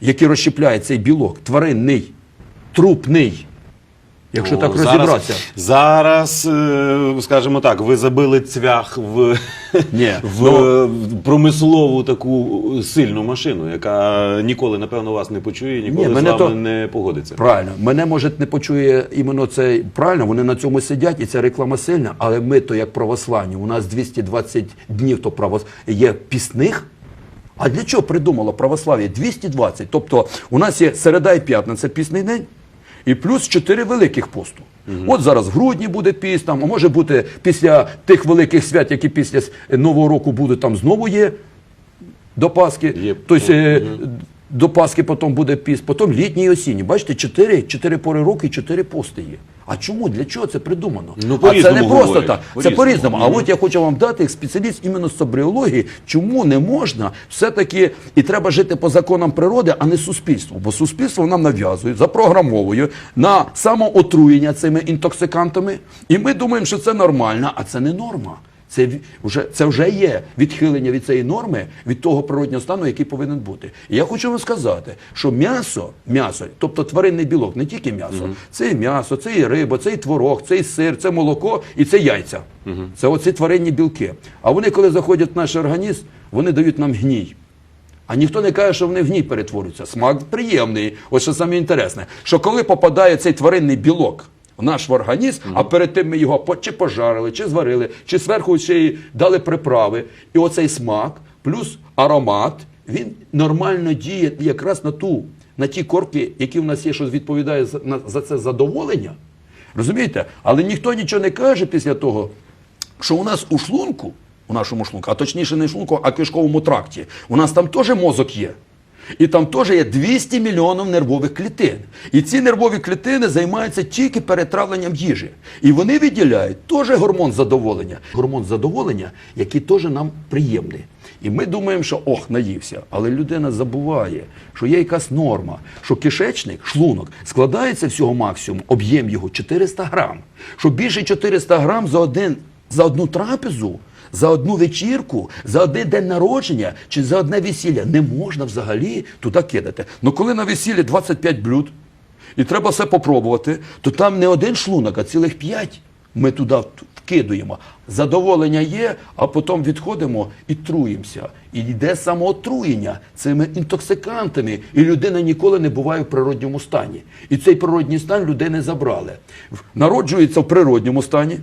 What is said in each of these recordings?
який розщепляє цей білок, тваринний, трупний. Якщо Ну, так розібратися. Зараз, е, скажімо так, ви забили цвях в, Ні, в ну- промислову таку сильну машину, яка ніколи, напевно, вас не почує, ніколи Ні, з вами то- не погодиться. Правильно, мене може не почує іменно це правильно. Вони на цьому сидять, і ця реклама сильна. Але ми то як православні, у нас 220 днів то правос... є пісних. А для чого придумало православ'я 220? Тобто у нас є середа і п'ятниця пісний день, і плюс 4 великих посту. От зараз в грудні буде піст, там, а може бути після тих великих свят, які після Нового року будуть, там знову є до Пасхи. Є. Тобто е, до Пасхи потім буде піст, потім літній і осінній. Бачите, чотири, чотири пори року і чотири пости є. А чому? Для чого це придумано? Ну, а це не просто говорять. так. Це По-різному. по-різному. А от я хочу вам дати як спеціаліст іменно з собріології, чому не можна все-таки і треба жити по законам природи, а не суспільству. Бо суспільство нам нав'язує, запрограмовує на самоотруєння цими інтоксикантами. І ми думаємо, що це нормально, а це не норма. Це вже це вже є відхилення від цієї норми, від того природнього стану, який повинен бути. І я хочу вам сказати, що м'ясо, м'ясо, тобто тваринний білок, не тільки м'ясо, це і м'ясо, це і риба, це і творог, це і сир, це молоко і це яйця. Це оці тваринні білки. А вони, коли заходять в наш організм, вони дають нам гній. А ніхто не каже, що вони в гній перетворюються. Смак приємний. Ось що саме інтересне, що коли попадає цей тваринний білок в наш організм, а перед тим ми його чи пожарили, чи зварили, чи зверху ще й дали приправи. І оцей смак плюс аромат, він нормально діє якраз на ту, на ті корки, які в нас є, що відповідає за, за це задоволення. Розумієте? Але ніхто нічого не каже після того, що у нас у шлунку, у нашому шлунку, а точніше не шлунку, а кишковому тракті, у нас там теж мозок є. І там теж є 200 мільйонів нервових клітин. І ці нервові клітини займаються тільки перетравленням їжі. І вони виділяють теж гормон задоволення. Гормон задоволення, який теж нам приємний. І ми думаємо, що ох, наївся. Але людина забуває, що є якась норма, що кишечник, шлунок, складається всього максимум, об'єм його 400 грам. Що більше 400 грам за один за одну трапезу, за одну вечірку, за один день народження чи за одне весілля не можна взагалі туди кидати. Ну коли на весіллі 25 блюд, і треба все попробувати, то там не один шлунок, а цілих п'ять ми туди вкидуємо. Задоволення є, а потім відходимо і труїмося. І йде самоотруєння цими інтоксикантами. І людина ніколи не буває в природньому стані. І цей природній стан людини забрали. Народжується в природньому стані.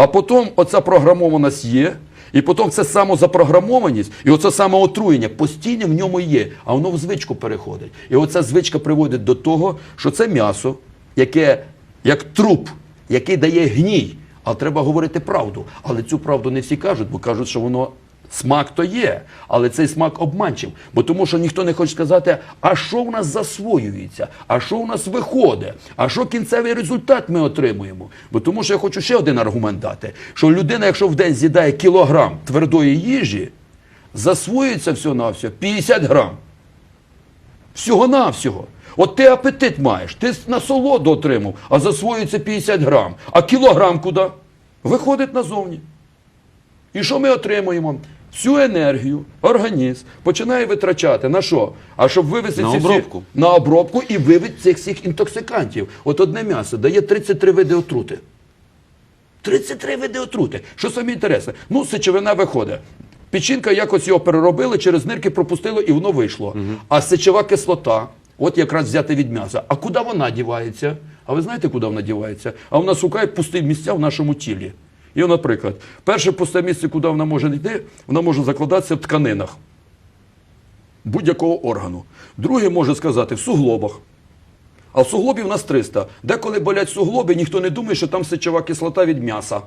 А потім оця програмованість є, і потім це самозапрограмованість, і оце самоотруєння постійно в ньому є, а воно в звичку переходить. І оця звичка приводить до того, що це м'ясо, яке як труп, який дає гній. А треба говорити правду. Але цю правду не всі кажуть, бо кажуть, що воно смак то є, але цей смак обманчив. Бо тому що ніхто не хоче сказати, а що в нас засвоюється, а що в нас виходить, а що кінцевий результат ми отримуємо. Бо тому що я хочу ще один аргумент дати: що людина, якщо в день з'їдає кілограм твердої їжі, засвоюється всього-навсього 50 грам. Всього-навсього. От ти апетит маєш, ти насолоду отримав, а засвоюється 50 грам. А кілограм куди? Виходить назовні. І що ми отримуємо? Всю енергію організм починає витрачати на що? А щоб вивести На ці всі- обробку. на обробку і вивести цих всіх інтоксикантів. От одне м'ясо дає 33 види отрути. 33 види отрути. Що саме інтересне? Ну, сечовина виходить. Печінка якось його переробили, через нирки пропустило і воно вийшло. А сечова кислота, от якраз взяти від м'яса. А куди вона дівається? А ви знаєте, куди вона дівається? А вона шукає пусті місця в нашому тілі. І, наприклад, перше пусте місце, куди вона може йти, вона може закладатися в тканинах будь-якого органу. Друге може сказати в суглобах. А в суглобі в нас 300. Деколи болять суглоби, ніхто не думає, що там сечова кислота від м'яса.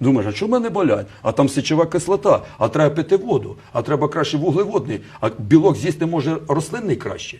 Думаєш, а чому в мене болять? А там сечова кислота, а треба пити воду, а треба краще вуглеводний, а білок з'їсти може рослинний краще.